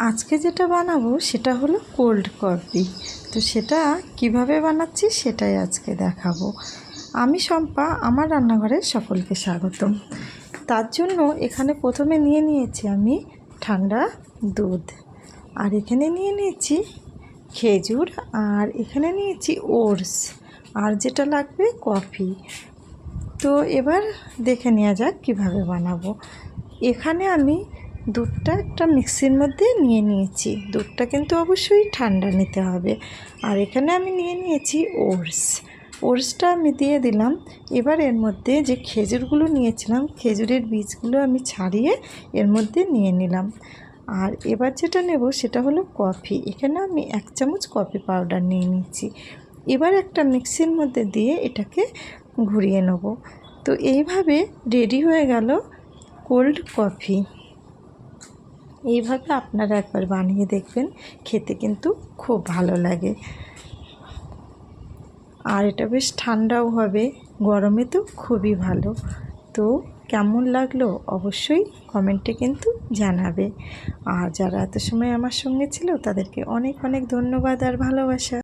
আজকে যেটা বানাবো সেটা হলো কোল্ড কফি তো সেটা কীভাবে বানাচ্ছি সেটাই আজকে দেখাবো। আমি শম্পা, আমার রান্নাঘরে সকলকে স্বাগতম। তার জন্য এখানে প্রথমে নিয়ে নিয়েছি আমি ঠান্ডা দুধ। আর এখানে নিয়ে নিয়েছি খেজুর আর এখানে নিয়েছি ওটস। আর যেটা লাগবে কফি। তো এবার দেখে নেওয়া যাক কীভাবে বানাবো। এখানে আমি দুধটা একটা মিক্সির মধ্যে নিয়ে নিয়েছি। দুধটা কিন্তু অবশ্যই ঠান্ডা নিতে হবে। আর এখানে আমি নিয়ে নিয়েছি ওটস। ওটসটা আমি দিয়ে দিলাম। এবার এর মধ্যে যে খেজুরগুলো নিয়েছিলাম, খেজুরের বীজগুলো আমি ছাড়িয়ে এর মধ্যে নিয়ে নিলাম। আর এবার যেটা নেব সেটা হলো কফি। এখানে আমি এক চামচ কফি পাউডার নিয়ে নিচ্ছি এবার একটা মিক্সির মধ্যে দিয়ে এটাকে ঘুরিয়ে নেব। তো এইভাবে রেডি হয়ে গেল কোল্ড কফি। এইভাবে আপনারা একবার বানিয়ে দেখবেন, খেতে কিন্তু খুব ভালো লাগে। আর এটা বেশ ঠান্ডাও হবে, গরমে তো খুবই ভালো। তো কেমন লাগল অবশ্যই কমেন্টে কিন্তু জানাবে। আর যারা এত সময় আমার সঙ্গে ছিল তাদেরকে অনেক অনেক ধন্যবাদ আর ভালোবাসা।